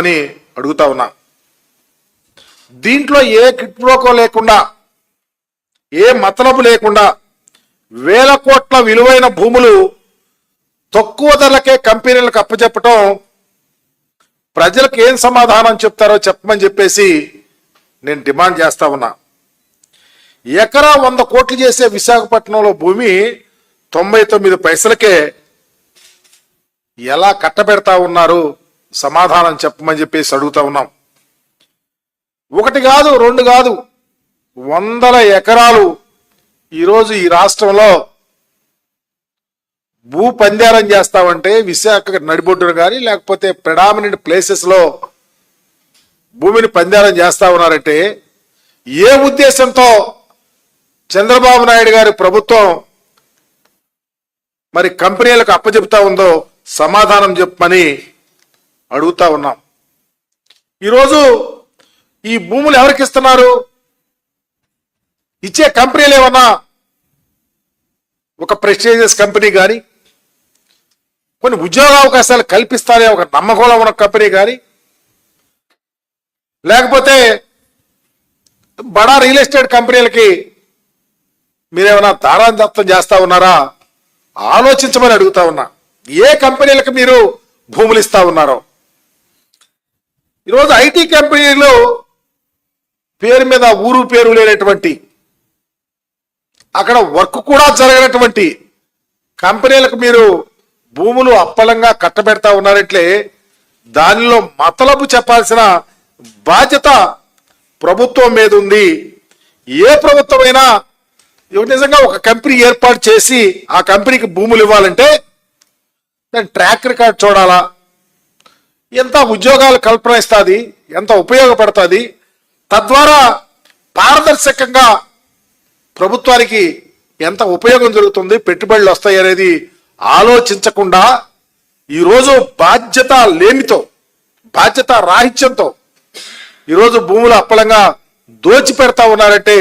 అని అడుగుతా ఉన్నా. దీంట్లో ఏ కిట్ప్రోకో లేకుండా ఏ మతలబు లేకుండా వేల కోట్ల విలువైన భూములు తక్కువ ధరలకే కంపెనీలకు అప్పచెప్పటం ప్రజలకు ఏం సమాధానం చెప్తారో చెప్పమని చెప్పేసి నేను డిమాండ్ చేస్తా ఉన్నా. ఎకరా వంద కోట్లు చేసే విశాఖపట్నంలో భూమి తొంభై తొమ్మిది పైసలకే ఎలా కట్టబెడతా ఉన్నారు సమాధానం చెప్పమని చెప్పేసి అడుగుతా ఉన్నాం. ఒకటి కాదు రెండు కాదు వందల ఎకరాలు ఈరోజు ఈ రాష్ట్రంలో భూ పందారం చేస్తామంటే విశాఖ నడిబొడ్డును కానీ లేకపోతే ప్రెడామినెంట్ ప్లేసెస్లో భూమిని పందారం చేస్తా ఉన్నారంటే ఏ ఉద్దేశంతో చంద్రబాబు నాయుడు గారి ప్రభుత్వం మరి కంపెనీలకు అప్పచెప్తా ఉందో సమాధానం చెప్పమని అడుగుతా ఉన్నాం. ఈరోజు ఈ భూములు ఎవరికి ఇస్తున్నారు? ఇచ్చే కంపెనీలు ఏమన్నా? ఒక ప్రెస్టీజియస్ కంపెనీ కానీ కొన్ని ఉద్యోగ అవకాశాలు కల్పిస్తానే ఒక నమ్మకంలో ఉన్న కంపెనీ కానీ లేకపోతే బడా రియల్ ఎస్టేట్ కంపెనీలకి మీరేమైనా దారాదత్తం చేస్తా ఉన్నారా? ఆలోచించమని అడుగుతా ఉన్నా. ఏ కంపెనీలకు మీరు భూములు ఇస్తా ఉన్నారో? ఈరోజు ఐటీ కంపెనీలు పేరు మీద ఊరు పేరు లేనటువంటి అక్కడ వర్క్ కూడా జరగనటువంటి కంపెనీలకు మీరు భూములు అప్పలంగా కట్టబెడతా ఉన్నారంటే దానిలో మతలబు చెప్పాల్సిన బాధ్యత ప్రభుత్వం మీద ఉంది. ఏ ప్రభుత్వమైనా నిజంగా ఒక కంపెనీ ఏర్పాటు చేసి ఆ కంపెనీకి భూములు ఇవ్వాలంటే దాని ట్రాక్ రికార్డ్ చూడాలా? ఎంత ఉద్యోగాలు కల్పన ఇస్తుంది ఎంత ఉపయోగపడుతుంది తద్వారా పారదర్శకంగా ప్రభుత్వానికి ఎంత ఉపయోగం జరుగుతుంది పెట్టుబడులు వస్తాయి అనేది ఆలోచించకుండా ఈరోజు బాధ్యత లేమితో బాధ్యత రాహిత్యంతో ఈరోజు భూములు అప్పలంగా దోచిపెడతా ఉన్నారంటే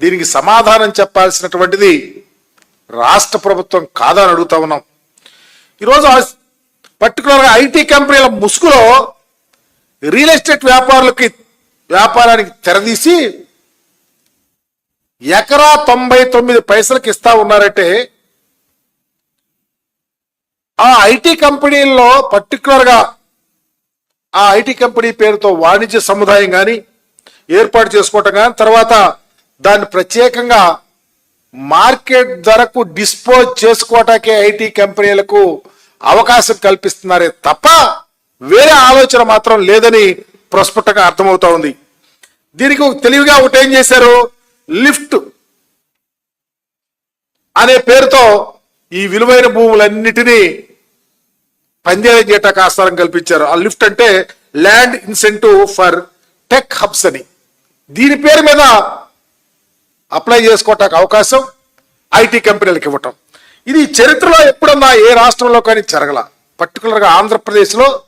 దీనికి సమాధానం చెప్పాల్సినటువంటిది రాష్ట్ర ప్రభుత్వం కాదని అడుగుతా ఉన్నాం. ఈరోజు పర్టికులర్గా ఐటీ కంపెనీల ముసుగులో రియల్ ఎస్టేట్ వ్యాపారులకి వ్యాపారానికి తెరదీసి ఎకరా తొంభై తొమ్మిది పైసలకి ఇస్తా ఉన్నారంటే ఆ ఐటీ కంపెనీల్లో పర్టికులర్గా ఆ ఐటీ కంపెనీ పేరుతో వాణిజ్య సముదాయం కానీ ఏర్పాటు చేసుకోవటం కానీ తర్వాత దాన్ని ప్రత్యేకంగా మార్కెట్ ధరకు డిస్పోజ్ చేసుకోవటానికి ఐటీ కంపెనీలకు అవకాశం కల్పిస్తున్నారే తప్ప వేరే ఆలోచన మాత్రం లేదని ప్రస్ఫుటంగా అర్థమవుతా ఉంది. దీనికి తెలివిగా ఒకటి ఏం చేశారు? లిఫ్ట్ అనే పేరుతో ఈ విలువైన భూములన్నిటినీ పందేరం చేయటానికి ఆస్కారం కల్పించారు. ఆ లిఫ్ట్ అంటే land incentive for tech hubs అని. దీని పేరు మీద అప్లై చేసుకోవటానికి అవకాశం ఐటీ కంపెనీలకు ఇవ్వటం. ఇది చరిత్రలో ఎప్పుడన్నా ఏ రాష్ట్రంలో కానీ జరగల. పర్టికులర్గా ఆంధ్రప్రదేశ్లో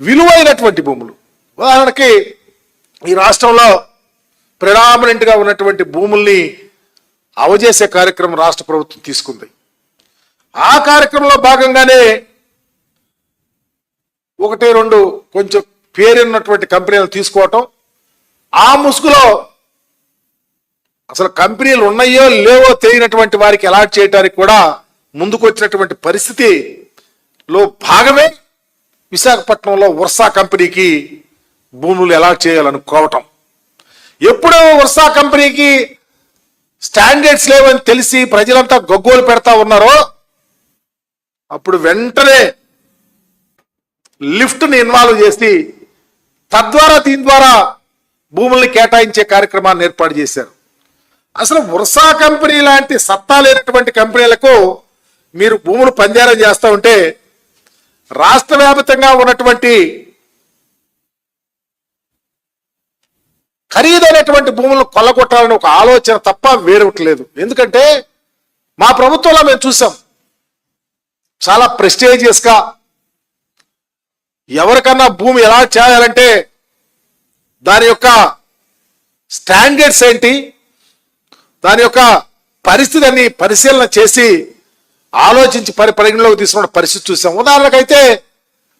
విలువైనటువంటి భూములు. ఉదాహరణకి ఈ రాష్ట్రంలో ప్రిడామినెంట్గా ఉన్నటువంటి భూముల్ని అవజేసే కార్యక్రమం రాష్ట్ర ప్రభుత్వం తీసుకుంది. ఆ కార్యక్రమంలో భాగంగానే ఒకటి రెండు కొంచెం పేరున్నటువంటి కంపెనీలు తీసుకోవటం. ఆ ముసుగులో అసలు కంపెనీలు ఉన్నాయో లేవో తెలియనటువంటి వారికి అలాట్ చేయడానికి కూడా ముందుకు వచ్చినటువంటి పరిస్థితిలో భాగమే విశాఖపట్నంలో వర్షా కంపెనీకి భూములు ఎలా చేయాలనుకోవటం. ఎప్పుడు వర్షా కంపెనీకి స్టాండర్డ్స్ లేవని తెలిసి ప్రజలంతా గగ్గోలు పెడతా ఉన్నారో అప్పుడు వెంటనే లిఫ్ట్ని ఇన్వాల్వ్ చేసి తద్వారా దీని ద్వారా భూముల్ని కేటాయించే కార్యక్రమాన్ని ఏర్పాటు చేశారు. అసలు ఉర్సా కంపెనీ లాంటి సత్తా లేనటువంటి కంపెనీలకు మీరు భూములు పంజారం చేస్తూ ఉంటే రాష్ట్ర వ్యాప్తంగా ఉన్నటువంటి ఖరీదైనటువంటి భూములను కొల్లగొట్టాలని ఒక ఆలోచన తప్ప వేరవట్లేదు ఎందుకంటే మా ప్రభుత్వంలో మేము చూసాం. చాలా ప్రెస్టేజియస్గా ఎవరికన్నా భూమి ఎలా చేయాలంటే దాని యొక్క స్టాండర్డ్స్ ఏంటి? దాని యొక్క పరిస్థితిని పరిశీలన చేసి ఆలోచించి పరి పరిగణలోకి తీసుకున్న పరిస్థితి చూసాం. ఉదాహరణకైతే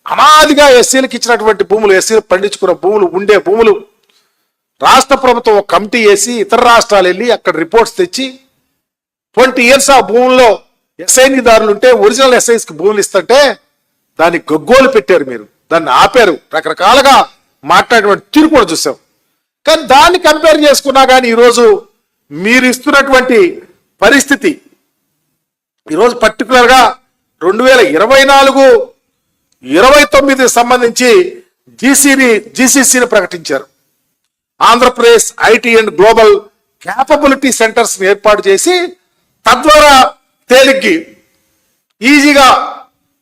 అనాదిగా ఎస్సీలకు ఇచ్చినటువంటి భూములు ఎస్సీలు పండించుకున్న భూములు ఉండే భూములు రాష్ట్ర ప్రభుత్వం ఒక కమిటీ వేసి ఇతర రాష్ట్రాలు వెళ్ళి అక్కడ రిపోర్ట్స్ తెచ్చి ట్వంటీ ఇయర్స్ ఆ భూముల్లో ఎస్ఐనిదారులు ఉంటే ఒరిజినల్ ఎస్ఐస్కి భూములు ఇస్తుంటే దాన్ని గగ్గోలు పెట్టారు మీరు. దాన్ని ఆపారు. రకరకాలుగా మాట్లాడేటువంటి తీరు కూడా చూసాం. కానీ దాన్ని కంపేర్ చేసుకున్నా కానీ ఈరోజు మీరు ఇస్తున్నటువంటి పరిస్థితి. ఈరోజు పర్టికులర్గా రెండు వేల ఇరవై నాలుగు ఇరవై తొమ్మిది సంబంధించి జీసీని జీసీసీని ప్రకటించారు. Andhra Pradesh IT and global capability సెంటర్స్ని ఏర్పాటు చేసి తద్వారా తేలిగ్గి ఈజీగా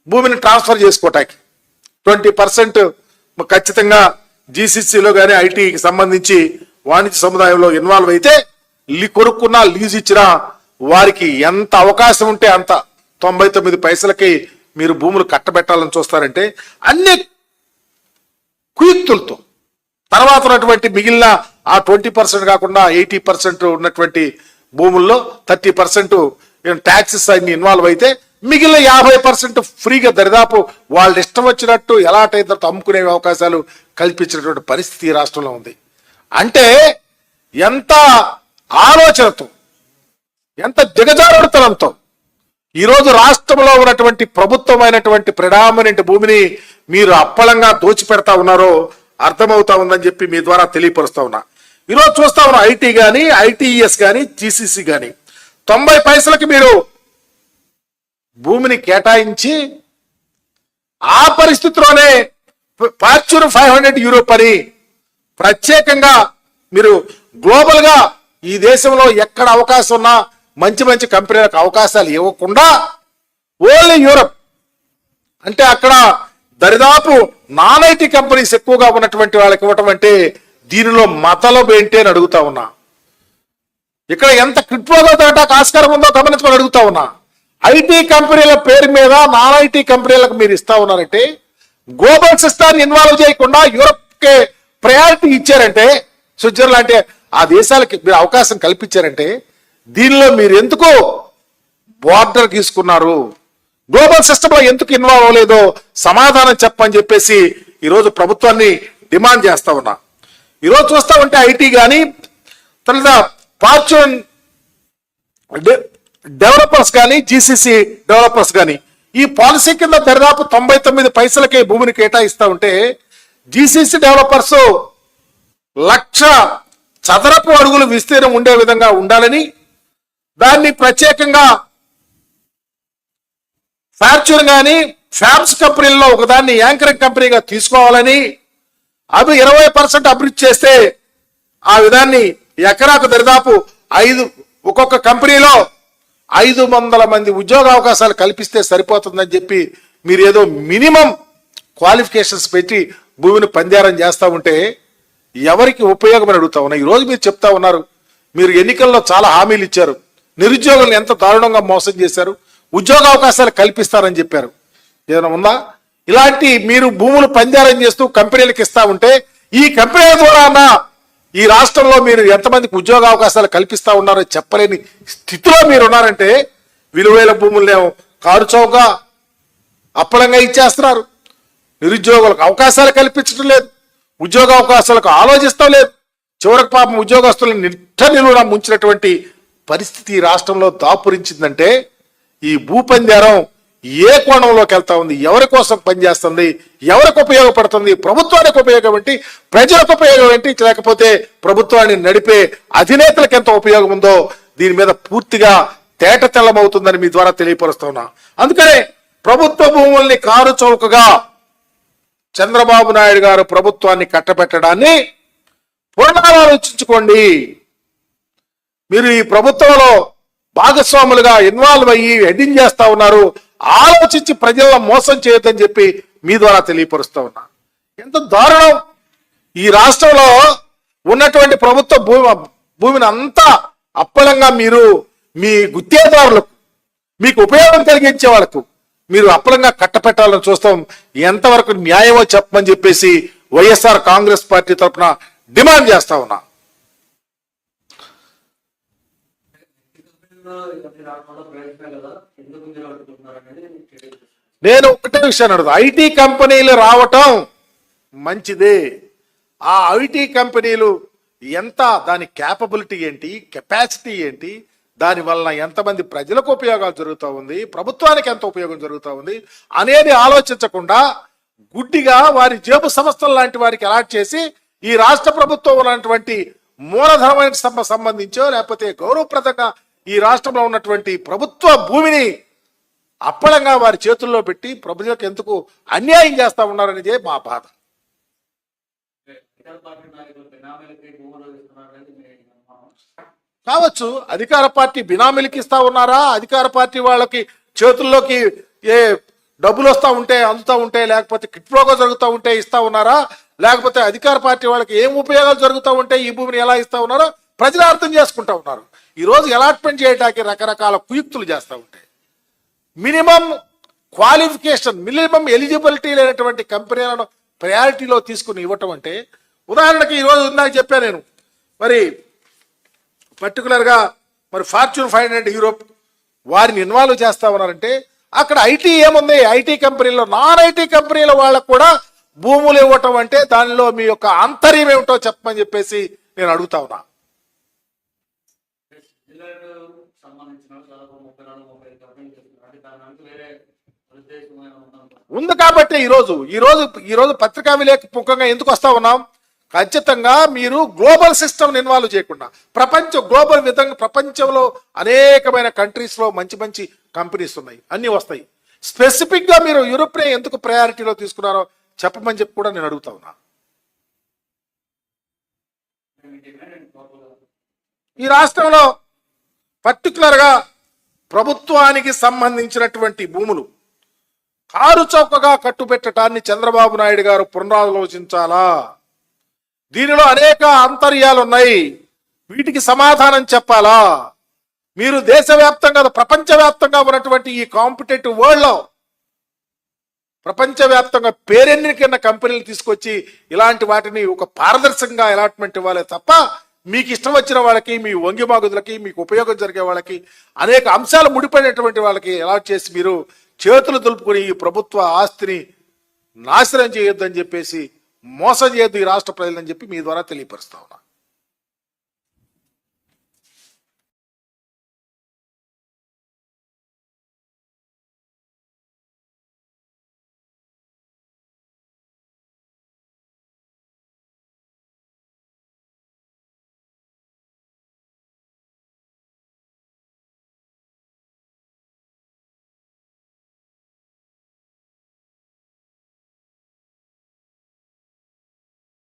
భూమిని ట్రాన్స్ఫర్ చేసుకోవటానికి ట్వంటీ పర్సెంట్ ఖచ్చితంగా జీసీసీలో కానీ ఐటీకి సంబంధించి వాణిజ్య సముదాయంలో ఇన్వాల్వ్ అయితే కొనుక్కున్నా లీజ్ ఇచ్చినా వారికి ఎంత అవకాశం ఉంటే అంత తొంభై తొమ్మిది పైసలకి మీరు భూములు కట్టబెట్టాలని చూస్తారంటే అన్ని కుయుక్తులతో. తర్వాత ఉన్నటువంటి మిగిలిన ఆ ట్వంటీ పర్సెంట్ కాకుండా ఎయిటీ పర్సెంట్ ఉన్నటువంటి భూముల్లో థర్టీ పర్సెంట్ ట్యాక్సెస్ అన్ని ఇన్వాల్వ్ అయితే మిగిలిన యాభై పర్సెంట్ ఫ్రీగా దరిదాపు వాళ్ళు ఇష్టం వచ్చినట్టు ఎలా అమ్ముకునే అవకాశాలు కల్పించినటువంటి పరిస్థితి రాష్ట్రంలో ఉంది. అంటే ఎంత ఆలోచనతో ఎంత దిగజారుడుతనంతో ఈరోజు రాష్ట్రంలో ఉన్నటువంటి ప్రభుత్వమైనటువంటి ప్రిడామినెంట్ భూమిని మీరు అప్పలంగా దోచిపెడతా ఉన్నారో అర్థమవుతా ఉందని చెప్పి మీ ద్వారా తెలియపరుస్తా ఉన్నా. ఈరోజు చూస్తా ఉన్నా ఐటీ కానీ ఐటీఈఎస్ కానీ జీసీసీ కానీ తొంభై పైసలకి మీరు భూమిని కేటాయించి ఆ పరిస్థితిలోనే ఫార్చ్యూన్ ఫైవ్ హండ్రెడ్ యూరోప్ అని ప్రత్యేకంగా మీరు గ్లోబల్గా ఈ దేశంలో ఎక్కడ అవకాశం ఉన్నా మంచి మంచి కంపెనీలకు అవకాశాలు ఇవ్వకుండా ఓన్లీ యూరప్. అంటే అక్కడ దరిదాపు నాన్ ఐటీ కంపెనీస్ ఎక్కువగా ఉన్నటువంటి వాళ్ళకి ఇవ్వటం అంటే దీనిలో మతలం ఏంటి అని అడుగుతా ఉన్నా. ఇక్కడ ఎంత క్రిప్టోగా దాటాకు ఆస్కారం ఉందో గమనించుకొని అడుగుతా ఉన్నా. ఐటీ కంపెనీల పేరు మీద నాన్ ఐటీ కంపెనీలకు మీరు ఇస్తా ఉన్నారంటే గ్లోబల్ సిస్టాన్ని ఇన్వాల్వ్ చేయకుండా యూరప్కే ప్రయారిటీ ఇచ్చారంటే స్విట్జర్లాండ్ అంటే ఆ దేశాలకి మీరు అవకాశం కల్పించారంటే దీనిలో మీరు ఎందుకు బోర్డర్ తీసుకున్నారు? గ్లోబల్ సిస్టమ్లో ఎందుకు ఇన్వాల్వ్ అవ్వలేదో సమాధానం చెప్పని చెప్పేసి ఈరోజు ప్రభుత్వాన్ని డిమాండ్ చేస్తా ఉన్నా. ఈరోజు చూస్తా ఉంటే ఐటీ కానీ తర్వాత ఫార్చ్యూన్ డె- డెవలపర్స్ కానీ జీసీసీ డెవలపర్స్ కానీ ఈ పాలసీ కింద దరిదాపు తొంభై తొమ్మిది పైసలకే భూమిని కేటాయిస్తా ఉంటే జీసీసీ డెవలపర్స్ లక్ష చదరపు అడుగులు విస్తీర్ణం ఉండే విధంగా ఉండాలని దాన్ని ప్రత్యేకంగా ఫ్యాక్చర్ కానీ ఫ్యాబ్స్ కంపెనీల్లో ఒకదాన్ని యాంకరింగ్ కంపెనీగా తీసుకోవాలని అవి ఇరవై పర్సెంట్ అభివృద్ధి చేస్తే ఆ విధాన్ని ఎకరాకు దరిదాపు ఐదు ఒక్కొక్క కంపెనీలో ఐదు వందల మంది ఉద్యోగ అవకాశాలు కల్పిస్తే సరిపోతుందని చెప్పి మీరు ఏదో మినిమం క్వాలిఫికేషన్స్ పెట్టి భూమిని పందేరం చేస్తూ ఉంటే ఎవరికి ఉపయోగమని అడుగుతా ఉన్నా? ఈరోజు మీరు చెప్తా ఉన్నారు మీరు ఎన్నికల్లో చాలా హామీలు ఇచ్చారు. నిరుద్యోగులను ఎంత దారుణంగా మోసం చేశారు. ఉద్యోగ అవకాశాలు కల్పిస్తారని చెప్పారు. ఏదైనా ఉందా? ఇలాంటి మీరు భూములు పంజారం చేస్తూ కంపెనీలకు ఇస్తా ఉంటే ఈ కంపెనీల ద్వారా ఈ రాష్ట్రంలో మీరు ఎంతమందికి ఉద్యోగ అవకాశాలు కల్పిస్తా ఉన్నారో చెప్పలేని స్థితిలో మీరు ఉన్నారంటే విలువైన భూములనేమో కారు చౌక అప్పలంగా ఇచ్చేస్తున్నారు. నిరుద్యోగులకు అవకాశాలు కల్పించడం లేదు. ఉద్యోగ అవకాశాలకు ఆలోచిస్తాం లేదు. చివరికి పాపం ఉద్యోగస్తులను నిట్ట నిలువున ముంచినటువంటి పరిస్థితి ఈ రాష్ట్రంలో దాపురించిందంటే ఈ భూపందేరం ఏ కోణంలోకి వెళ్తా ఉంది? ఎవరి కోసం పనిచేస్తుంది? ఎవరికి ఉపయోగపడుతుంది? ప్రభుత్వానికి ఉపయోగం ఏంటి? ప్రజలకు ఉపయోగం ఏంటి? లేకపోతే ప్రభుత్వాన్ని నడిపే అధినేతలకు ఎంత ఉపయోగం ఉందో దీని మీద పూర్తిగా తేట తెల్లమవుతుందని మీ ద్వారా తెలియపరుస్తున్నా అందుకనే ప్రభుత్వ భూముల్ని కారు చౌకగా చంద్రబాబు నాయుడు గారు ప్రభుత్వాన్ని కట్టబెట్టడాన్ని పునరాలోచించుకోండి. మీరు ఈ ప్రభుత్వంలో భాగస్వాములుగా ఇన్వాల్వ్ అయ్యి ఎడింగ్ చేస్తా ఉన్నారు. ఆలోచించి ప్రజలను మోసం చేయొద్దని చెప్పి మీ ద్వారా తెలియపరుస్తా ఉన్నా. ఎంత దారుణం. ఈ రాష్ట్రంలో ఉన్నటువంటి ప్రభుత్వ భూమి భూమిని అంతా అప్పలంగా మీరు మీ గుత్తేదారులకు మీకు ఉపయోగం కలిగించే వాళ్ళకు మీరు అప్పలంగా కట్టపెట్టాలని చూస్తాం. ఎంతవరకు న్యాయమో చెప్పమని చెప్పేసి వైఎస్ఆర్ కాంగ్రెస్ పార్టీ తరఫున డిమాండ్ చేస్తా ఉన్నా. నేను ఒకటే విషయాన్ని అడుగుతా. ఐటీ కంపెనీలు రావటం మంచిదే. ఆ ఐటీ కంపెనీలు ఎంత దాని క్యాపబిలిటీ ఏంటి కెపాసిటీ ఏంటి దాని వలన ఎంతమంది ప్రజలకు ఉపయోగాలు జరుగుతూ ఉంది ప్రభుత్వానికి ఎంత ఉపయోగం జరుగుతూ ఉంది అనేది ఆలోచించకుండా గుడ్డిగా వారి జేబు సంస్థల లాంటి వారికి అలాట్ చేసి ఈ రాష్ట్ర ప్రభుత్వం ఉన్నటువంటి మూలధనమైన సంబంధించో లేకపోతే గౌరవప్రదంగా ఈ రాష్ట్రంలో ఉన్నటువంటి ప్రభుత్వ భూమిని అప్పళంగా వారి చేతుల్లో పెట్టి ప్రజలకు ఎందుకు అన్యాయం చేస్తూ ఉన్నారనేదే మా బాధ. ఇతర పార్టీ నాయకులు కావచ్చు అధికార పార్టీ బినామీలకి ఇస్తా ఉన్నారా? అధికార పార్టీ వాళ్ళకి చేతుల్లోకి ఏ డబ్బులు వస్తూ ఉంటే అందుతా ఉంటే లేకపోతే కిట్లోగా జరుగుతూ ఉంటే ఇస్తా ఉన్నారా? లేకపోతే అధికార పార్టీ వాళ్ళకి ఏం ఉపయోగాలు జరుగుతూ ఉంటే ఈ భూమిని ఎలా ఇస్తా ఉన్నారో ప్రజలు అర్థం చేసుకుంటా ఉన్నారు. ఈరోజు అలాట్మెంట్ చేయడానికి రకరకాల కుయుక్తులు చేస్తూ ఉంటాయి మినిమం క్వాలిఫికేషన్ మినిమం ఎలిజిబిలిటీ లేనటువంటి కంపెనీలను ప్రయారిటీలో తీసుకుని ఇవ్వటం అంటే ఉదాహరణకి ఈరోజు ఇందాక చెప్పాను నేను మరి పర్టికులర్గా మరి ఫార్చ్యూన్ ఫైవ్ హండ్రెడ్ యూరోప్ వారిని ఇన్వాల్వ్ చేస్తా ఉన్నారంటే అక్కడ ఐటీ ఏముంది? ఐటీ కంపెనీలో నాన్ ఐటీ కంపెనీల వాళ్ళకు కూడా భూములు ఇవ్వటం అంటే దానిలో మీ యొక్క ఆంతర్యం ఏమిటో చెప్పమని చెప్పేసి నేను అడుగుతా ఉన్నా. ఉంది? కాబట్టి ఈరోజు ఈరోజు ఈరోజు పత్రికా విలేక ముఖంగా ఎందుకు వస్తా ఉన్నాం? ఖచ్చితంగా మీరు గ్లోబల్ సిస్టమ్ ఇన్వాల్వ్ చేయకుండా ప్రపంచ గ్లోబల్ విధంగా ప్రపంచంలో అనేకమైన కంట్రీస్లో మంచి మంచి కంపెనీస్ ఉన్నాయి అన్నీ వస్తాయి. స్పెసిఫిక్గా మీరు యూరోప్నే ఎందుకు ప్రయారిటీలో తీసుకున్నారో చెప్పమని చెప్పి కూడా నేను అడుగుతా ఉన్నా. ఈ రాష్ట్రంలో పర్టికులర్గా ప్రభుత్వానికి సంబంధించినటువంటి భూములు కారు చౌకగా కట్టుబెట్టడాన్ని చంద్రబాబు నాయుడు గారు పునరాలోచించాలా? దీనిలో అనేక అంతర్యాలు ఉన్నాయి వీటికి సమాధానం చెప్పాలా? మీరు దేశవ్యాప్తంగా ప్రపంచవ్యాప్తంగా ఉన్నటువంటి ఈ కాంపిటేటివ్ వరల్డ్ ప్రపంచవ్యాప్తంగా ప్రపంచవ్యాప్తంగా కింద కంపెనీలు తీసుకొచ్చి ఇలాంటి వాటిని ఒక పారదర్శకంగా అలాట్మెంట్ ఇవ్వాలి తప్ప మీకు ఇష్టం వచ్చిన వాళ్ళకి మీ వంగిమాగుదులకి మీకు ఉపయోగం జరిగే వాళ్ళకి అనేక అంశాలు ముడిపడినటువంటి వాళ్ళకి అలాట్ చేసి మీరు చేతులు దులుపుకుని ఈ ప్రభుత్వ ఆస్తిని నాశనం చేయొద్దని చెప్పేసి మోసం చేయొద్దు ఈ రాష్ట్ర ప్రజలని చెప్పి మీ ద్వారా తెలియపరుస్తా ఉన్నా.